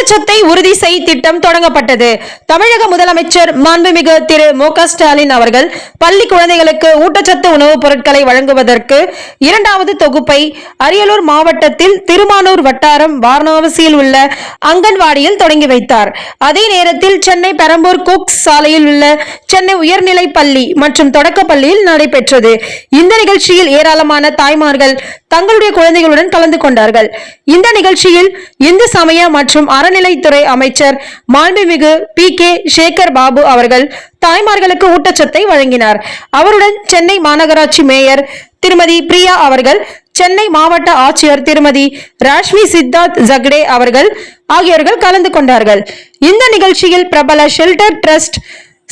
ஊட்டச்சத்தை உறுதி செய் திட்டம் தொடங்கப்பட்டது. தமிழக முதலமைச்சர் மாண்புமிகு திரு மு ஸ்டாலின் அவர்கள் பள்ளி குழந்தைகளுக்கு ஊட்டச்சத்து உணவுப் பொருட்களை வழங்குவதற்கு இரண்டாவது தொகுப்பை அரியலூர் மாவட்டத்தில் திருமானூர் வட்டாரம் வாரணாவசியில் உள்ள அங்கன்வாடியில் தொடங்கி வைத்தார். அதே நேரத்தில் சென்னை பெரம்பூர் குக்ஸ் சாலையில் உள்ள சென்னை உயர்நிலை பள்ளி மற்றும் தொடக்க பள்ளியில் நடைபெற்றது. இந்த நிகழ்ச்சியில் ஏராளமான தாய்மார்கள் தங்களுடைய குழந்தைகளுடன் கலந்து கொண்டார்கள். இந்த நிகழ்ச்சியில் இந்து சமய மற்றும் அற அறநிலைத்துறை அமைச்சர் மாண்புமிகு பி கே சேகர் பாபு அவர்கள் தாய்மார்களுக்கு ஊட்டச்சத்தை வழங்கினார். அவருடன் சென்னை மாநகராட்சி மேயர் திருமதி பிரியா அவர்கள் சென்னை மாவட்ட ஆட்சியர் திருமதி ராஷ்மி சித்தார்த் ஜக்டே அவர்கள் ஆகியோர்கள் கலந்து கொண்டார்கள். இந்த நிகழ்ச்சியில் பிரபல ஷெல்டர் ட்ரஸ்ட்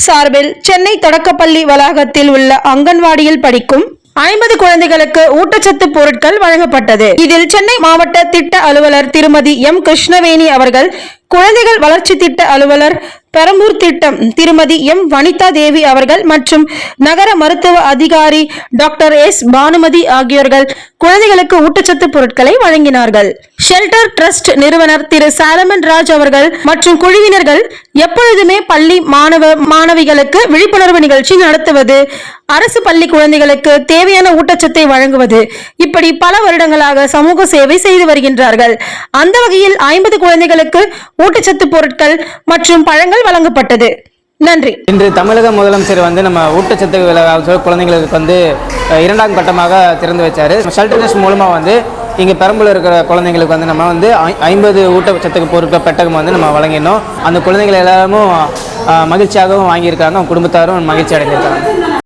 சார்பில் சென்னை தொடக்கப்பள்ளி வளாகத்தில் உள்ள அங்கன்வாடியில் படிக்கும் ஐம்பது குழந்தைகளுக்கு ஊட்டச்சத்து பொருட்கள் வழங்கப்பட்டது. இதில் சென்னை மாவட்ட திட்ட அலுவலர் திருமதி எம் கிருஷ்ணவேணி அவர்கள் குழந்தைகள் வளர்ச்சி திட்ட அலுவலர் பெரம்பூர் திட்டம். திருமதி எம். வனிதா தேவி அவர்கள் மற்றும் நகர மருத்துவ அதிகாரி டாக்டர் எஸ். பானுமதி ஆகியோர்கள் குழந்தைகளுக்கு ஊட்டச்சத்து பொருட்களை வழங்கினார்கள். ஷெல்டர் ட்ரஸ்ட் நிறுவனர் திரு. சாலமன் ராஜ் அவர்கள் மற்றும் குழுவினர்கள் எப்பொழுதுமே பள்ளி மாணவ மாணவிகளுக்கு விழிப்புணர்வு நிகழ்ச்சி நடத்துவது அரசு பள்ளி குழந்தைகளுக்கு தேவையான ஊட்டச்சத்தை வழங்குவது இப்படி பல வருடங்களாக சமூக சேவை செய்து வருகின்றார்கள். அந்த வகையில் ஐம்பது குழந்தைகளுக்கு ஊட்டச்சத்து பொருட்கள் மற்றும் பழங்கள் வழங்கப்பட்டது. நன்றி. இன்று தமிழக முதலமைச்சர் வந்து நம்ம ஊட்டச்சத்து விழா- குழந்தைங்களுக்கு வந்து இரண்டாம் கட்டமாக திறந்து வச்சார். ஷெல்டர்னஸ் மூலமாக வந்து இங்கே பெரம்பலூர் இருக்கிற குழந்தைங்களுக்கு வந்து நம்ம வந்து ஐ- ஐம்பது ஊட்டச்சத்துக்கு பொருட்கள் பெட்டகம் வந்து நம்ம வழங்கினோம். அந்த குழந்தைகள் எல்லாரும் மகிழ்ச்சியாகவும் வாங்கியிருக்காங்க. அவங்க குடும்பத்தாரும் மகிழ்ச்சி அடைஞ்சிருக்காங்க